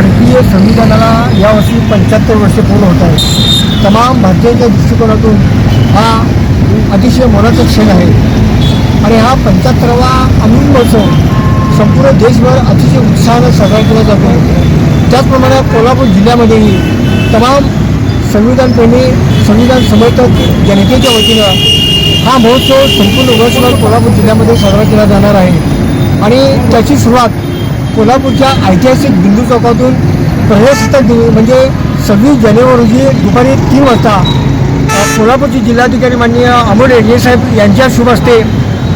भारतीय संविधानाला यावर्षी पंच्याहत्तर वर्षे पूर्ण होत आहे तमाम भारतीयांच्या दृष्टिकोनातून हा अतिशय मोलाचा क्षण आहे. आणि हा पंच्याहत्तरावा अमृत महोत्सव संपूर्ण देशभर अतिशय उत्साहानं साजरा केला जातो. त्याचप्रमाणे कोल्हापूर जिल्ह्यामध्येही तमाम संविधानप्रेमी संविधान समर्थक जनतेच्या वतीनं हा महोत्सव संपूर्ण वर्षभर कोल्हापूर जिल्ह्यामध्ये साजरा केला जाणार आहे. आणि त्याची सुरुवात कोल्हापूरच्या ऐतिहासिक बिंदू चौकातून प्रजासत्ताक दिन म्हणजे सव्वीस जानेवारी रोजी दुपारी तीन वाजता कोल्हापूरचे जिल्हाधिकारी माननीय अमोल रेड्डी साहेब यांच्या शुभ हस्ते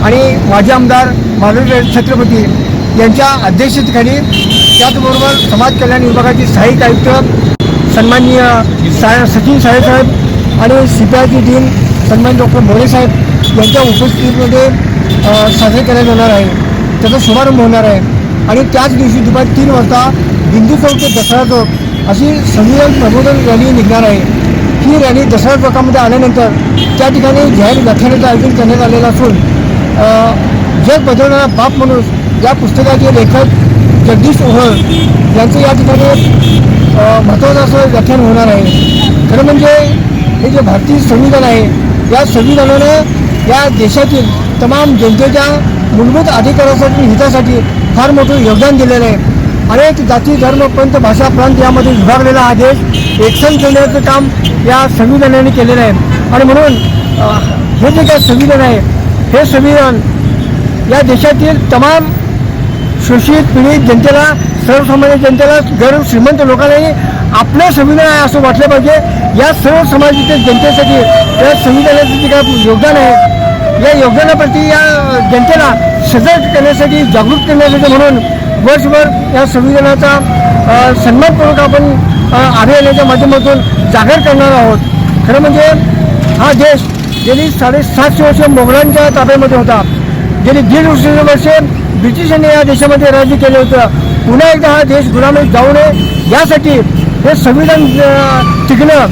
आणि माजी आमदार माधव छत्रपती यांच्या अध्यक्षतेखाली त्याचबरोबर समाज कल्याण विभागाचे सहाय्यक आयुक्त सन्माननीय सा सचिन साहेबसाहेब आणि सी पी आयची डीन सन्मान डॉक्टर मोरे साहेब यांच्या उपस्थितीमध्ये साजरे करण्यात येणार आहे. त्याचा शुभारंभ होणार आहे. आणि त्याच दिवशी दुपारी तीन वाजता बिंदू चौक ते दसरा चौक अशी संविधान प्रबोधन रॅली निघणार आहे. ही रॅली दसरा चौकामध्ये आल्यानंतर त्या ठिकाणी जाहीर व्याख्यानाचं आयोजन करण्यात आलेलं असून जग बदलणारा बाप माणूस या पुस्तकाचे लेखक जगदीश ओहळ यांचं या ठिकाणी महत्त्वाचं असं व्याख्यान होणार आहे. खरं म्हणजे हे जे भारतीय संविधान आहे या संविधानानं या देशातील तमाम जनतेच्या मूलभूत अधिकारासाठी हितासाठी फार मोठं योगदान दिलेलं आहे. अनेक जाती धर्म पंथ भाषा प्रांत यामध्ये विभागलेला हा देश एकसंध करण्याचं काम या संविधानाने केलेलं आहे. आणि म्हणून हे जे काय संविधान आहे हे संविधान या देशातील तमाम शोषित पीडित जनतेला सर्वसामान्य जनतेला गरीब श्रीमंत लोकांनाही आपलं संविधान आहे असं वाटलं पाहिजे. या सर्व समाजातील जनतेसाठी या संविधानाचं जे काय योगदान आहे या योगदानाप्रती या जनतेला सजग करण्यासाठी जागृत करण्यासाठी म्हणून वर्षभर या संविधानाचा सन्मानपूर्वक आपण अ, माध्यमातून जागर करणार आहोत. खरं म्हणजे हा देश गेली साडेसातशे वर्ष मोगलांच्या ताब्यामध्ये होता. गेली दीड वर्ष वर्षे ब्रिटिशांनी या देशामध्ये राज्य केलं होतं. पुन्हा एकदा हा देश गुलामी जाऊ नये यासाठी हे संविधान टिकणं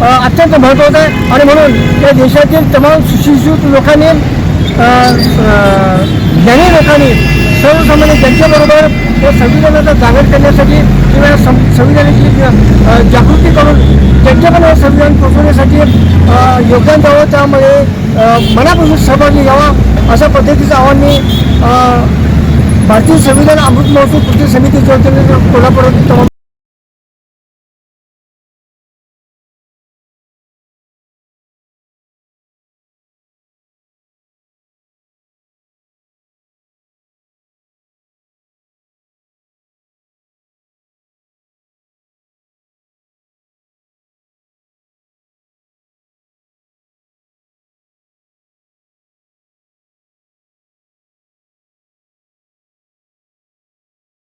अत्यंत महत्त्वाचं आहे. आणि म्हणून या देशातील तमाम सुशिक्षित लोकांनी ज्ञानी लोकांनी सर्वसामान्य जनतेबरोबर या संविधानाचा जागर करण्यासाठी किंवा या सं संविधानाची जागृती करून त्यांच्याकडे संविधान पोचवण्यासाठी योगदान द्यावं. त्यामध्ये मनापासून सहभागी घ्यावा अशा पद्धतीचं आव्हान मी भारतीय संविधान अमृत महोत्सव कृती समितीच्या वतीने कोल्हापूर